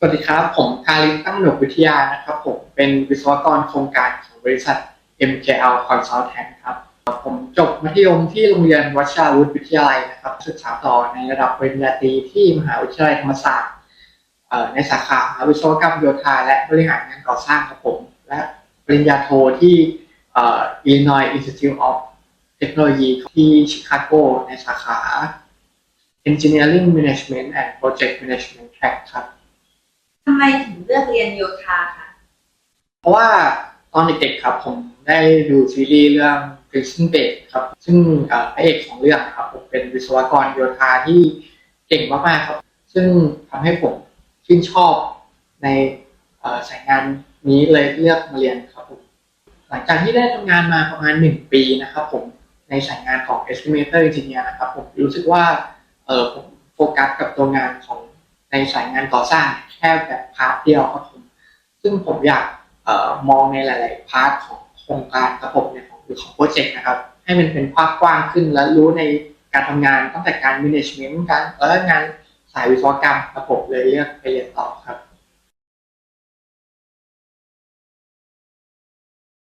สวัสดีครับ ผมทาริสตั้งหนกวิทยานะครับ ผมเป็นวิศวกรโครงการของบริษัท MKL Consultant ครับ ผมจบมัธยมที่โรงเรียนวัชราวุธวิทยาลัยนะครับ ศึกษาต่อในระดับปริญญาตรีที่มหาวิทยาลัยธรรมศาสตร์ในสาขาวิศวกรรมโยธาและบริหารงานก่อสร้างครับผม และปริญญาโทที่อ่อ Illinois Institute of Technology ที่ชิคาโกในสาขา Engineering Management and Project Management Track ครับ ทำไมถึงเลือกเรียนโยธาคะเพราะว่าตอนเด็กๆครับผมได้ดูซีรีส์เรื่อง Prison Break ครับ ซึ่งพระเอกของเรื่องครับผมเป็นวิศวกรโยธาที่เก่งมากๆครับ ซึ่งทำให้ผมชื่นชอบในสายงานนี้เลยเลือกมาเรียนครับผมหลังจากที่ได้ทำงานมาประมาณหนึ่งปีนะครับผมในสายงานของ estimator engineer นะครับผมรู้สึกว่าเออผมโฟกัสกับตัวงานของ ในสายงานก่อสร้างแค่แบบพาร์ทเดียวครับผมซึ่งผมอยากออมองในหลาย ๆ พาร์ทของโครงการครับผมในของหรือของโปรเจกต์นะครับ ให้มันเป็นภาพกว้างขึ้นและรู้ในการทำงานตั้งแต่การ management การแล้วก็งานสายวิศวกรรมครับผมเลยเลือกไปเรียนต่อครับ